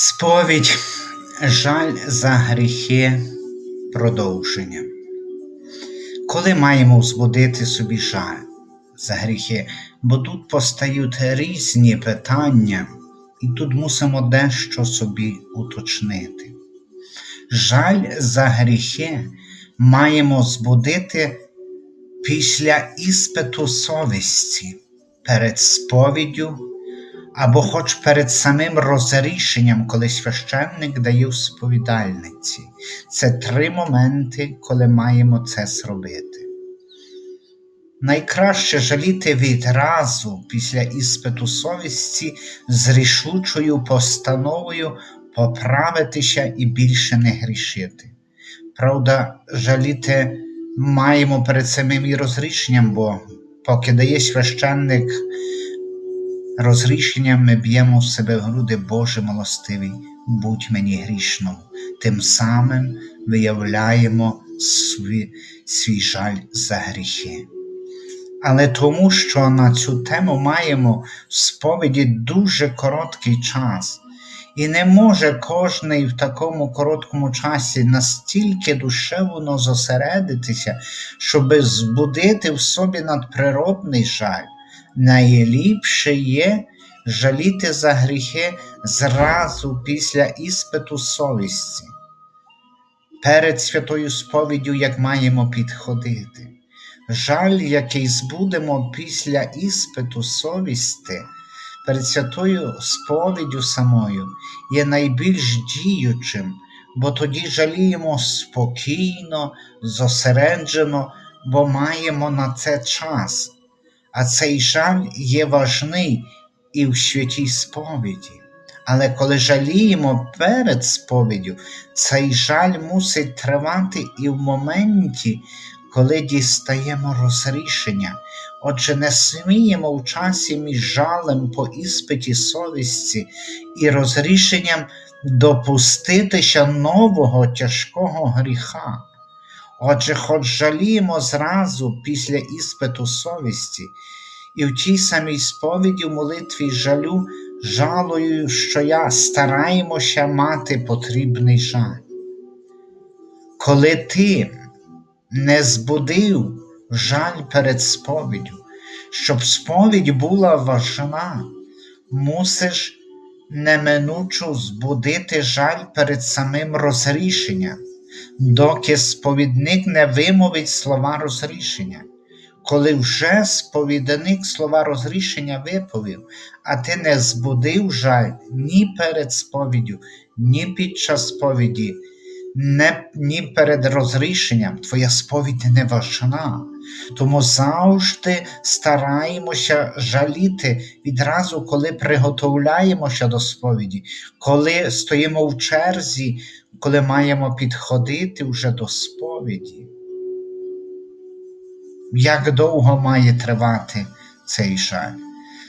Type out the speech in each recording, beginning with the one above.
Сповідь, жаль за гріхи продовження. Коли маємо взбудити собі жаль за гріхи, бо тут постають різні питання, і тут мусимо дещо собі уточнити. Жаль за гріхи маємо збудити після іспиту совісті перед сповіддю або хоч перед самим розрішенням, коли священник дає в сповідальниці. Це три моменти, коли маємо це зробити. Найкраще жаліти відразу після іспиту совісті з рішучою постановою поправитися і більше не грішити. Правда, жаліти маємо перед самим і розрішенням, бо поки дає священник розрішенням ми б'ємо в себе в груди, Боже милостивий, будь мені грішному, тим самим виявляємо свій, свій жаль за гріхи. Але тому, що на цю тему маємо в сповіді дуже короткий час, і не може кожний в такому короткому часі настільки душевно зосередитися, щоби збудити в собі надприродний жаль найліпше є жаліти за гріхи зразу після іспиту совісті, перед святою сповіддю, як маємо підходити. Жаль, який збудемо після іспиту совісти, перед святою сповіддю самою, є найбільш діючим, бо тоді жаліємо спокійно, зосереджено, бо маємо на це час а цей жаль є важний і в святій сповіді. Але коли жаліємо перед сповіддю, цей жаль мусить тривати і в моменті, коли дістаємо розрішення. Отже, не сміємо в часі між жалем по іспиті совісті і розрішенням допуститися нового тяжкого гріха. Отже, хоч жаліємо зразу після іспиту совісті, і в тій самій сповіді в молитві жалю, жалую, що я стараємося мати потрібний жаль. Коли ти не збудив жаль перед сповіддю, щоб сповідь була важна, мусиш неминучо збудити жаль перед самим розрішенням доки сповідник не вимовить слова розрішення. Коли вже сповіданик слова розрішення виповів, а ти не збудив жаль ні перед сповіддю, ні під час сповіді, ні перед розрішенням, твоя сповідь не важна. Тому завжди стараємося жаліти відразу, коли приготовляємося до сповіді, коли стоїмо в черзі коли маємо підходити вже до сповіді. Як довго має тривати цей жаль?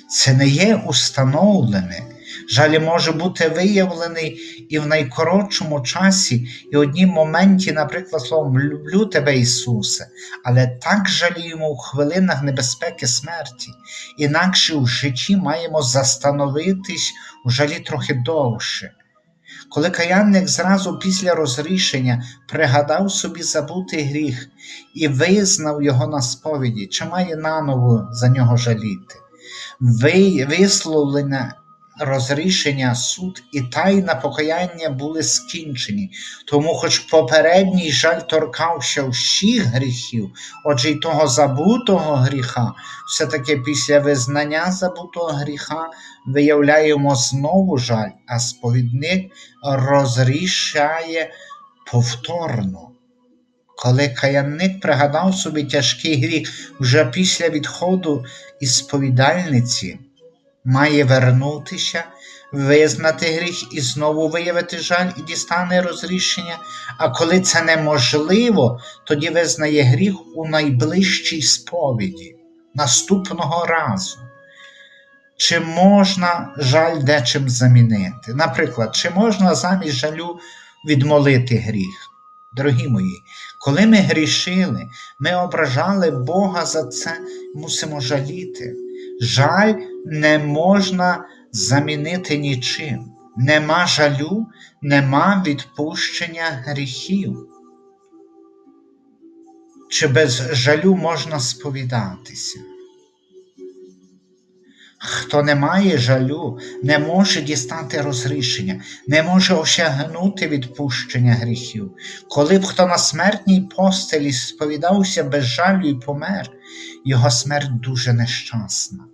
Це не є установлене. Жаль може бути виявлений і в найкоротшому часі, і в одній моменті, наприклад, словом, люблю тебе, Ісусе, але так жаліємо в хвилинах небезпеки смерті, інакше в житті маємо застановитись у жалі трохи довше. Коли каянник зразу після розрішення пригадав собі забутий гріх і визнав його на сповіді, чи має наново за нього жаліти, висловлення розрішення суд і тайна покаяння були скінчені, тому, хоч попередній жаль торкався всіх гріхів, отже й того забутого гріха, все-таки після визнання забутого гріха виявляємо знову жаль, а сповідник розрішає повторно. Коли каянник пригадав собі тяжкий гріх вже після відходу із сповідальниці, має вернутися, визнати гріх і знову виявити жаль і дістане розрішення. А коли це неможливо, тоді визнає гріх у найближчій сповіді, наступного разу. Чи можна жаль дечим замінити? Наприклад, чи можна замість жалю відмолити гріх? Дорогі мої, коли ми грішили, ми ображали Бога за це, мусимо жаліти. Жаль не можна замінити нічим. нема жалю, нема відпущення гріхів. Чи без жалю можна сповідатися? Хто не має жалю, не може дістати розрішення, не може осягнути відпущення гріхів. Коли б хто на смертній постелі сповідався без жалю і помер, його смерть дуже нещасна.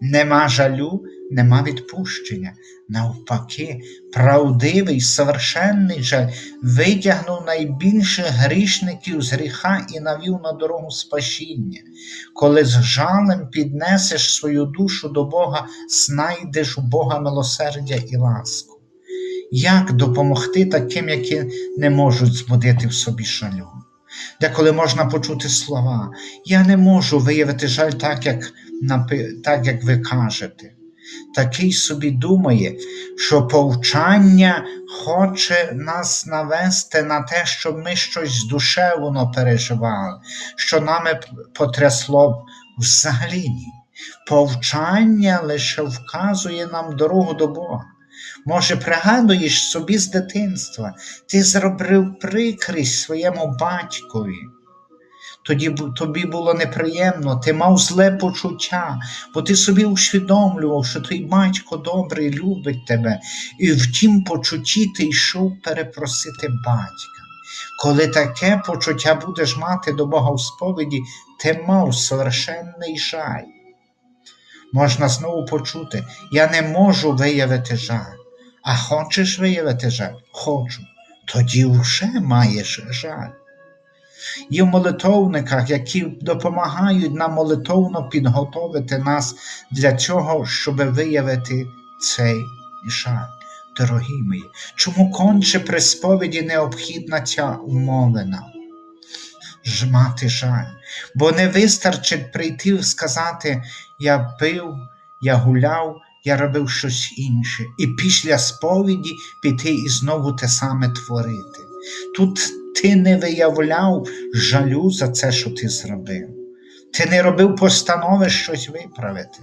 Нема жалю, нема відпущення. Навпаки, правдивий, совершенний жаль витягнув найбільших грішників з гріха і навів на дорогу спасіння. Коли з жалем піднесеш свою душу до Бога, знайдеш у Бога милосердя і ласку. Як допомогти таким, які не можуть збудити в собі жалю? Деколи можна почути слова, я не можу виявити жаль так, як, так, як ви кажете. Такий собі думає, що повчання хоче нас навести на те, щоб ми щось душевно переживали, що нами потрясло взагалі. Повчання лише вказує нам дорогу до Бога. Може, пригадуєш собі з дитинства, ти зробив прикрість своєму батькові. Тоді тобі було неприємно, ти мав зле почуття, бо ти собі усвідомлював, що твій батько добрий любить тебе, і в тім почутті ти йшов перепросити батька. Коли таке почуття будеш мати до Бога в сповіді, ти мав совершенний жаль. Можна знову почути, я не можу виявити жаль. А хочеш виявити жаль? Хочу. Тоді вже маєш жаль. Є в молитовниках, які допомагають нам молитовно підготовити нас для цього, щоб виявити цей жаль. Дорогі мої, чому конче при сповіді необхідна ця умовина? Ж мати жаль, бо не вистачить прийти і сказати: я пив, я гуляв, я робив щось інше, і після сповіді піти і знову те саме творити. Тут ти не виявляв жалю за це, що ти зробив. Ти не робив постанови щось виправити.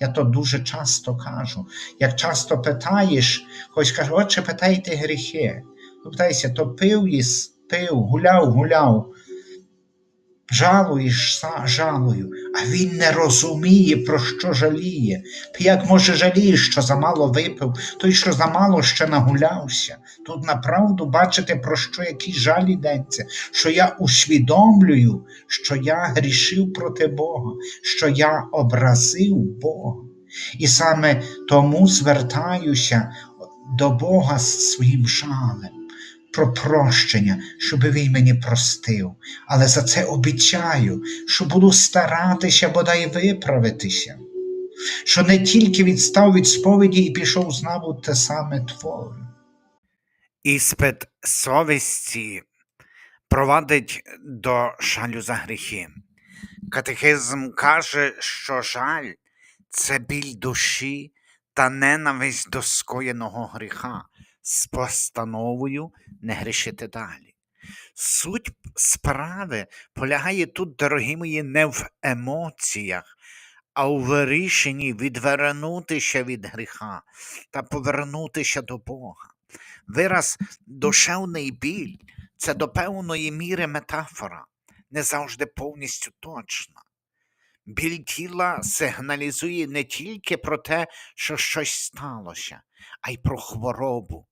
Я то дуже часто кажу. Як часто питаєш, хтось каже, отче, питайте гріхи. Ну, питайся, то пив їс, пив, гуляв, гуляв. Жалуєш, жалую, а він не розуміє, про що жаліє. Ти як може жалієш, що замало випив, той, що замало ще нагулявся. Тут направду бачите, про що який жаль йдеться, що я усвідомлюю, що я грішив проти Бога, що я образив Бога. І саме тому звертаюся до Бога з своїм жалем. Про прощення, щоб він мені простив, але за це обіцяю, що буду старатися бодай виправитися, що не тільки відстав від сповіді і пішов знову те саме творю. Іспит совісті провадить до жалю за гріхи. Катехизм каже, що жаль це біль душі та ненависть до скоєного гріха з постановою не грішити далі. Суть справи полягає тут, дорогі мої, не в емоціях, а у вирішенні відвернутися від гріха та повернутися до Бога. Вираз душевний біль це до певної міри метафора, не завжди повністю точна. Біль тіла сигналізує не тільки про те, що щось сталося, а й про хворобу.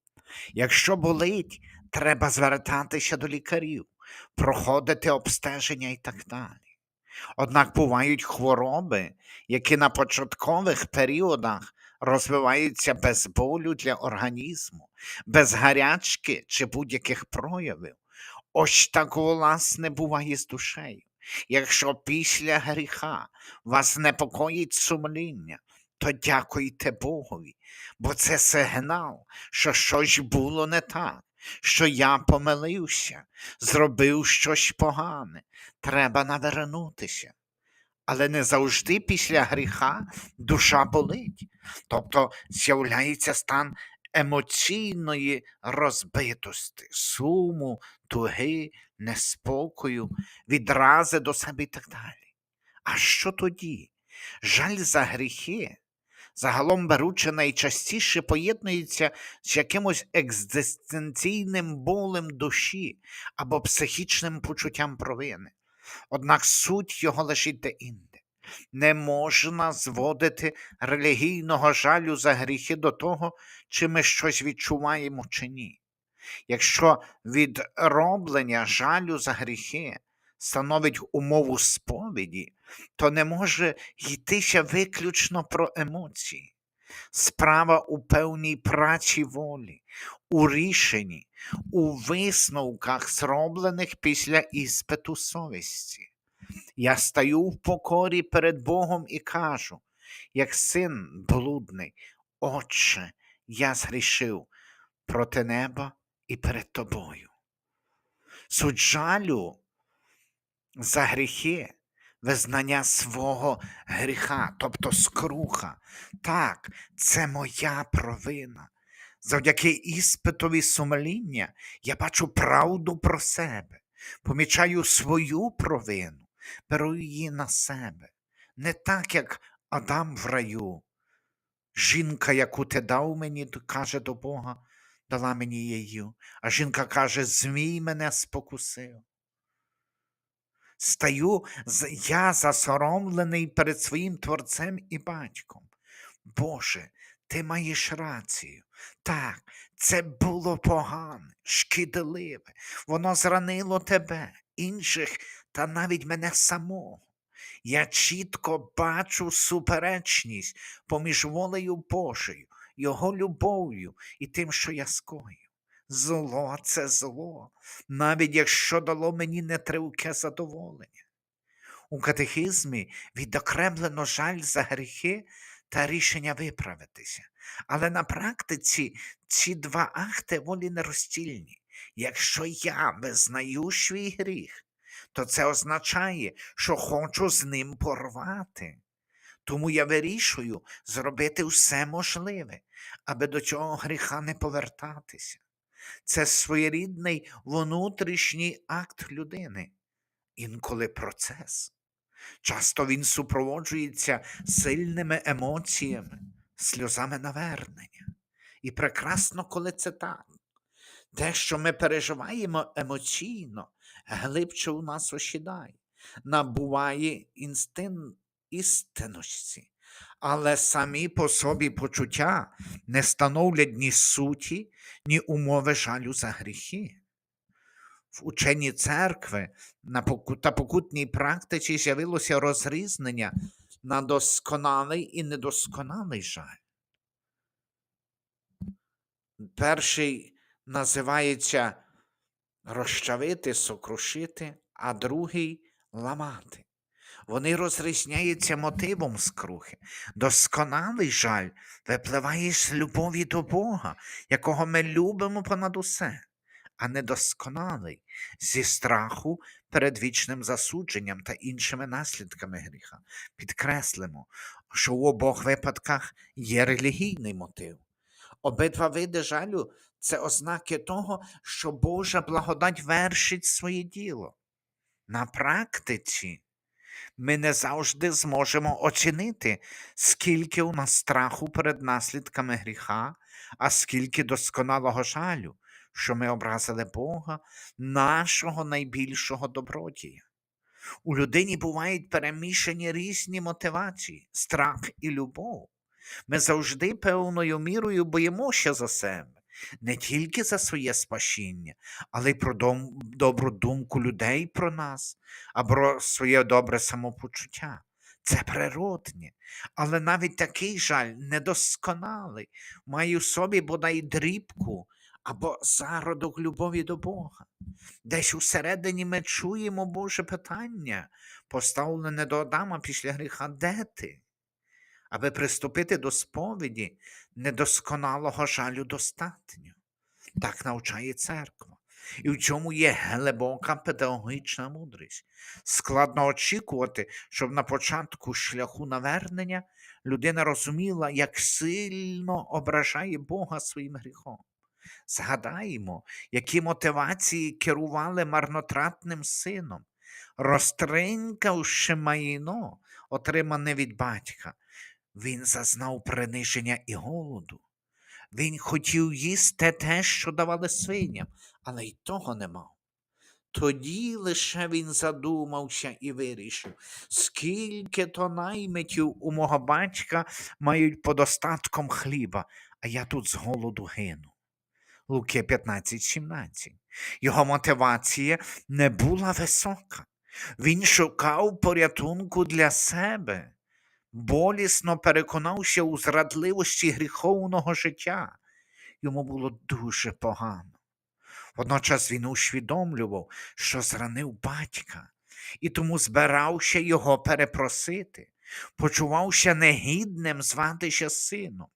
Якщо болить, треба звертатися до лікарів, проходити обстеження і так далі. Однак бувають хвороби, які на початкових періодах розвиваються без болю для організму, без гарячки чи будь-яких проявів. Ось так, власне, буває з душею. Якщо після гріха вас непокоїть сумління, то дякуйте Богові, бо це сигнал, що щось було не так, що я помилився, зробив щось погане, треба навернутися. Але не завжди після гріха душа болить, тобто з'являється стан емоційної розбитості, суму, туги, неспокою, відрази до себе і так далі. А що тоді? Жаль за гріхи загалом беручи, найчастіше поєднується з якимось екзистенційним болем душі або психічним почуттям провини. Однак суть його лежить де-інде. Не можна зводити релігійного жалю за гріхи до того, чи ми щось відчуваємо чи ні. Якщо відроблення жалю за гріхи становить умову сповіді, то не може йтися виключно про емоції. Справа у певній праці волі, у рішенні, у висновках, зроблених після іспиту совісті. Я стаю в покорі перед Богом і кажу, як син блудний, Отче, я згрішив проти неба і перед тобою. Суть жалю за гріхи, визнання свого гріха, тобто скруха. Так, це моя провина. Завдяки іспитові сумління я бачу правду про себе, помічаю свою провину, беру її на себе. Не так, як Адам в раю. Жінка, яку ти дав мені, каже до Бога, дала мені її. А жінка каже: Змій мене спокусив. Стаю я засоромлений перед своїм творцем і батьком. Боже, ти маєш рацію. Так, це було погане, шкідливе, воно зранило тебе, інших та навіть мене самого. Я чітко бачу суперечність поміж волею Божою, Його любов'ю і тим, що я скоїв. Зло це зло, навіть якщо дало мені нетривке задоволення. У катехізмі відокремлено жаль за гріхи та рішення виправитися. Але на практиці ці два акти волі нероздільні. Якщо я визнаю свій гріх, то це означає, що хочу з ним порвати. Тому я вирішую зробити все можливе, аби до цього гріха не повертатися. Це своєрідний внутрішній акт людини, інколи процес. Часто він супроводжується сильними емоціями, сльозами навернення. І прекрасно, коли це так. Те, що ми переживаємо емоційно, глибше у нас осідає, набуває інстин... істинності, але самі по собі почуття не становлять ні суті, ні умови жалю за гріхи. В ученні церкви та покутній практиці з'явилося розрізнення на досконалий і недосконалий жаль. Перший називається розчавити, сокрушити, а другий ламати. Вони розрізняються мотивом скрухи. Досконалий жаль випливає з любові до Бога, якого ми любимо понад усе, а недосконалий зі страху перед вічним засудженням та іншими наслідками гріха. Підкреслимо, що в обох випадках є релігійний мотив. Обидва види жалю це ознаки того, що Божа благодать вершить своє діло. На практиці ми не завжди зможемо оцінити, скільки у нас страху перед наслідками гріха, а скільки досконалого жалю, що ми образили Бога, нашого найбільшого добродія. У людині бувають перемішані різні мотивації, страх і любов. Ми завжди певною мірою боїмося за себе, не тільки за своє спасіння, але й про дом, добру думку людей про нас, або про своє добре самопочуття. Це природне, але навіть такий жаль недосконалий, має в собі бодай дрібку або зародок любові до Бога. Десь усередині ми чуємо Боже питання, поставлене до Адама після гріха, де ти? Аби приступити до сповіді, недосконалого жалю достатньо. Так навчає церква. І в цьому є глибока педагогічна мудрість. Складно очікувати, щоб на початку шляху навернення людина розуміла, як сильно ображає Бога своїм гріхом. Згадаємо, які мотивації керували марнотратним сином, розтринькавши майно, отримане від батька. Він зазнав приниження і голоду. Він хотів їсти те, що давали свиням, але й того не мав. Тоді лише він задумався і вирішив, скільки то наймитів у мого батька мають подостатком хліба, а я тут з голоду гину. Луки 15:17. Його мотивація не була висока. Він шукав порятунку для себе, болісно переконався у зрадливості гріховного життя. Йому було дуже погано. Водночас він усвідомлював, що зранив батька, і тому збирався його перепросити, почувався негідним зватися сином.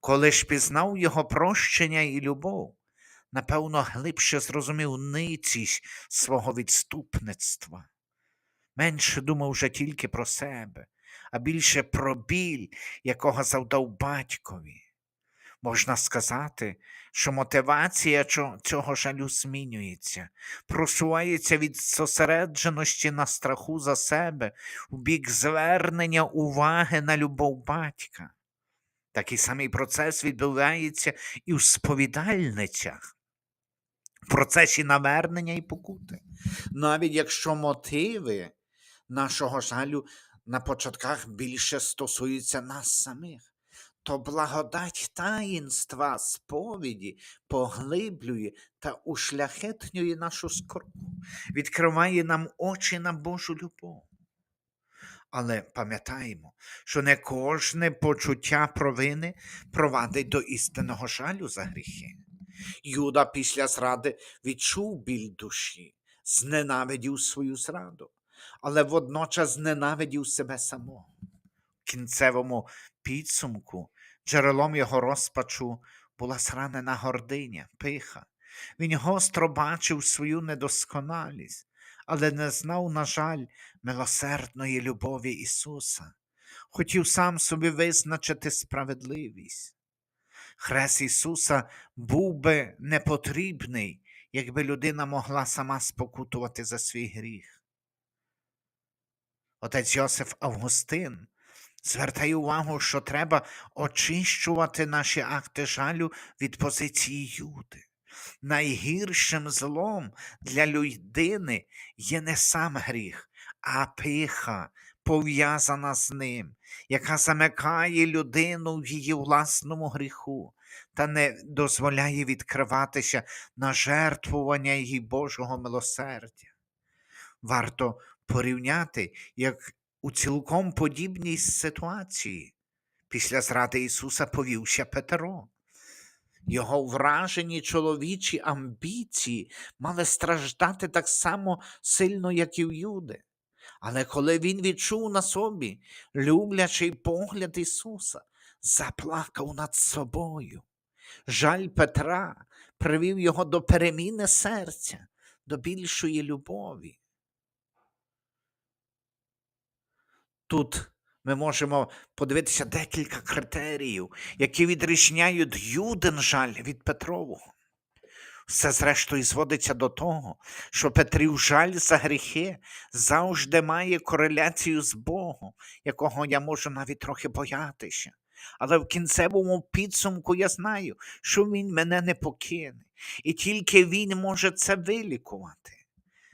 Коли ж пізнав його прощення і любов, напевно, глибше зрозумів ницість свого відступництва. Менше думав вже тільки про себе, а більше про біль, якого завдав батькові. Можна сказати, що мотивація цього жалю змінюється, просувається від зосередженості на страху за себе у бік звернення уваги на любов батька. Такий самий процес відбувається і в сповідальницях, в процесі навернення і покути. Навіть якщо мотиви нашого жалю на початках більше стосуються нас самих то благодать таїнства сповіді поглиблює та ушляхетнює нашу скорбу, відкриває нам очі на Божу любов. Але пам'ятаємо, що не кожне почуття провини провадить до істинного жалю за гріхи. Юда після зради відчув біль душі, зненавидів свою зраду, але водночас зненавидів себе самого. В кінцевому підсумку джерелом його розпачу була зранена гординя, пиха. Він гостро бачив свою недосконалість, але не знав, на жаль, милосердної любові Ісуса. Хотів сам собі визначити справедливість. Хрест Ісуса був би непотрібний, якби людина могла сама спокутувати за свій гріх. Отець Йосиф Августин звертає увагу, що треба очищувати наші акти жалю від позиції Юди. Найгіршим злом для людини є не сам гріх, а пиха, пов'язана з ним, яка замикає людину в її власному гріху та не дозволяє відкриватися на жертвування її Божого милосердя. Варто порівняти, як у цілком подібній ситуації після зради Ісуса повівся Петро. Його вражені чоловічі амбіції мали страждати так само сильно, як і в Юди. Але коли він відчув на собі люблячий погляд Ісуса, заплакав над собою. Жаль Петра привів його до переміни серця, до більшої любові. Тут ми можемо подивитися декілька критеріїв, які відрізняють Юдин жаль від Петрового. Все зрештою зводиться до того, що Петрів жаль за гріхи завжди має кореляцію з Богом, якого я можу навіть трохи боятися. Але в кінцевому підсумку я знаю, що він мене не покине, і тільки він може це вилікувати.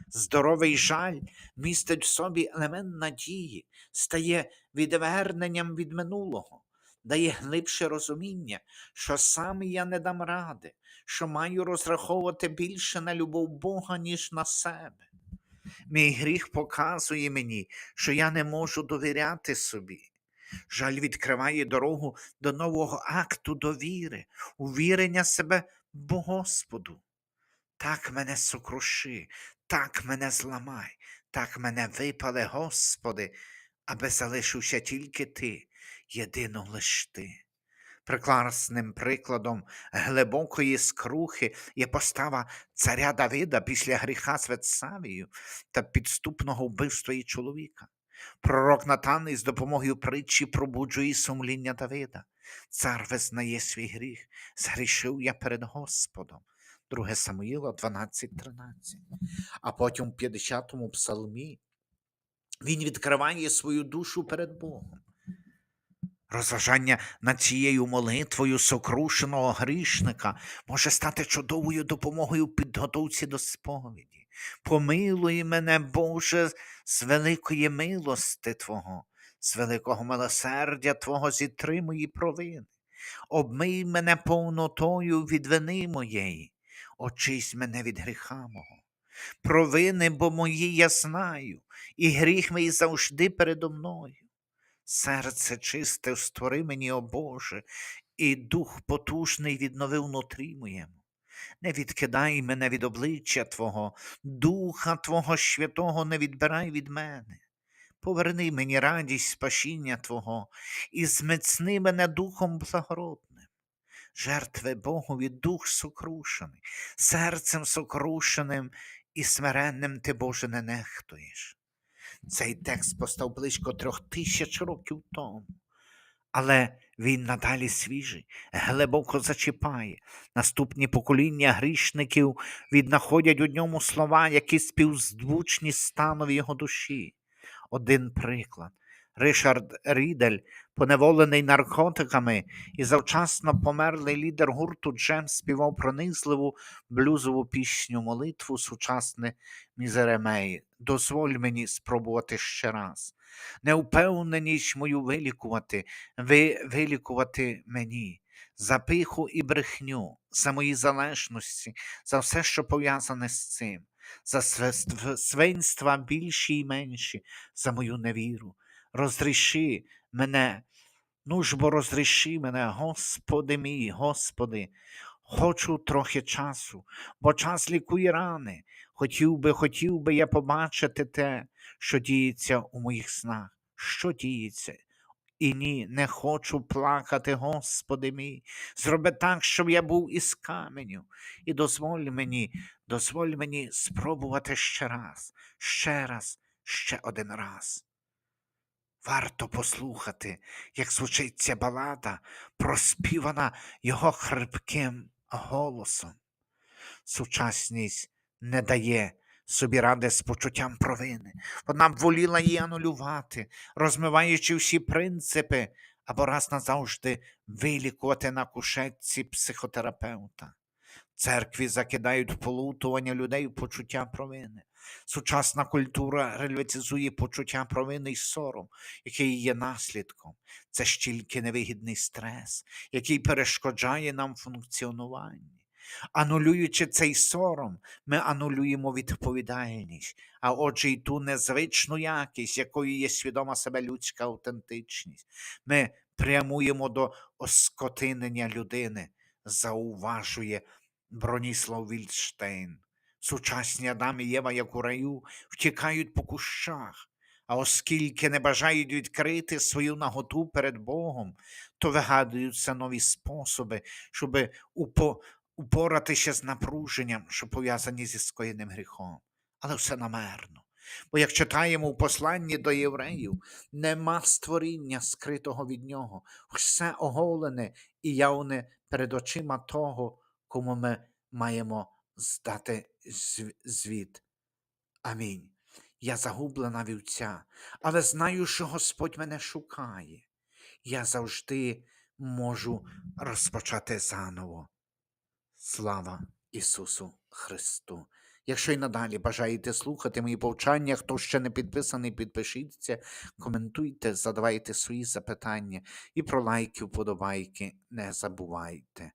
Здоровий жаль містить в собі елемент надії, стає відверненням від минулого, дає глибше розуміння, що сам я не дам ради, що маю розраховувати більше на любов Бога, ніж на себе. Мій гріх показує мені, що я не можу довіряти собі. Жаль відкриває дорогу до нового акту довіри, увірення себе Бо Господу. Так мене сокруши, так мене зламай, так мене випале, Господи, аби залишився тільки Ти, єдино лиш Ти. Прекрасним прикладом глибокої скрухи є постава царя Давида після гріха з Ветсавією та підступного вбивства її чоловіка. Пророк Натан із допомогою притчі пробуджує сумління Давида. Цар визнає свій гріх, згрішив я перед Господом. 2 Самуїла 12.13. А потім в 50-му псалмі він відкриває свою душу перед Богом. Розважання над цією молитвою сокрушеного грішника може стати чудовою допомогою підготовці до сповіді. Помилуй мене, Боже, з великої милости Твого, з великого милосердя Твого зітри мої провини. Обмий мене повнотою від вини моєї, очись мене від гріха мого. Провини, бо мої я знаю, і гріх мій завжди передо мною. Серце чисте створи мені, о Боже, і дух потужний віднови внутрі моєму. Не відкидай мене від обличчя Твого, Духа Твого Святого не відбирай від мене. Поверни мені радість спасіння Твого і зміцни мене духом благородним. Жертви Богові дух сокрушений, серцем сокрушеним і смиренним ти, Боже, не нехтуєш. Цей текст постав близько трьох тисяч років тому, але він надалі свіжий, глибоко зачіпає. Наступні покоління грішників віднаходять у ньому слова, які співзвучні станові його душі. Один приклад. Ришард Рідель, поневолений наркотиками і завчасно померлий лідер гурту Джем співав пронизливу блюзову пісню молитву сучасне Мізеремеї. Дозволь мені спробувати ще раз. Неупевненість мою вилікувати, ви вилікувати мені, за пиху і брехню, за мої залежності, за все, що пов'язане з цим, за свинства більші і менші, за мою невіру. Розріши мене, ну ж бо розріши мене, Господи мій, Господи. Хочу трохи часу, бо час лікує рани. Хотів би, хотів би я побачити те, що діється у моїх снах. Що діється? І ні, не хочу плакати, Господи мій. Зроби так, щоб я був із каменю. І дозволь мені, дозволь мені спробувати ще раз, ще раз, ще один раз. Варто послухати, як звучить ця балада, проспівана його хрипким голосом. Сучасність не дає собі ради з почуттям провини. Вона б воліла її анулювати, розмиваючи всі принципи або раз назавжди вилікувати на кушетці психотерапевта. Церкві закидають вплутування людей почуття провини. Сучасна культура релятизує почуття провини й сором, який є наслідком. Це ж тільки невигідний стрес, який перешкоджає нам функціонуванні. Анулюючи цей сором, ми анулюємо відповідальність, а отже, й ту незвичну якість, якою є свідома себе людська автентичність. Ми прямуємо до оскотинення людини, зауважує Броніслав Вільштейн. Сучасні Адам і Єва, як у раю, втікають по кущах, а оскільки не бажають відкрити свою наготу перед Богом, то вигадуються нові способи, щоб упо, упоратися з напруженням, що пов'язані зі скоєним гріхом. Але все намерно. Бо як читаємо у посланні до євреїв, нема створіння скритого від нього, все оголене і явне перед очима того, кому ми маємо здати звіт. Амінь. Я загублена вівця, але знаю, що Господь мене шукає. Я завжди можу розпочати заново. Слава Ісусу Христу! Якщо й надалі бажаєте слухати мої повчання, хто ще не підписаний, підпишіться, коментуйте, задавайте свої запитання і про лайки, вподобайки не забувайте.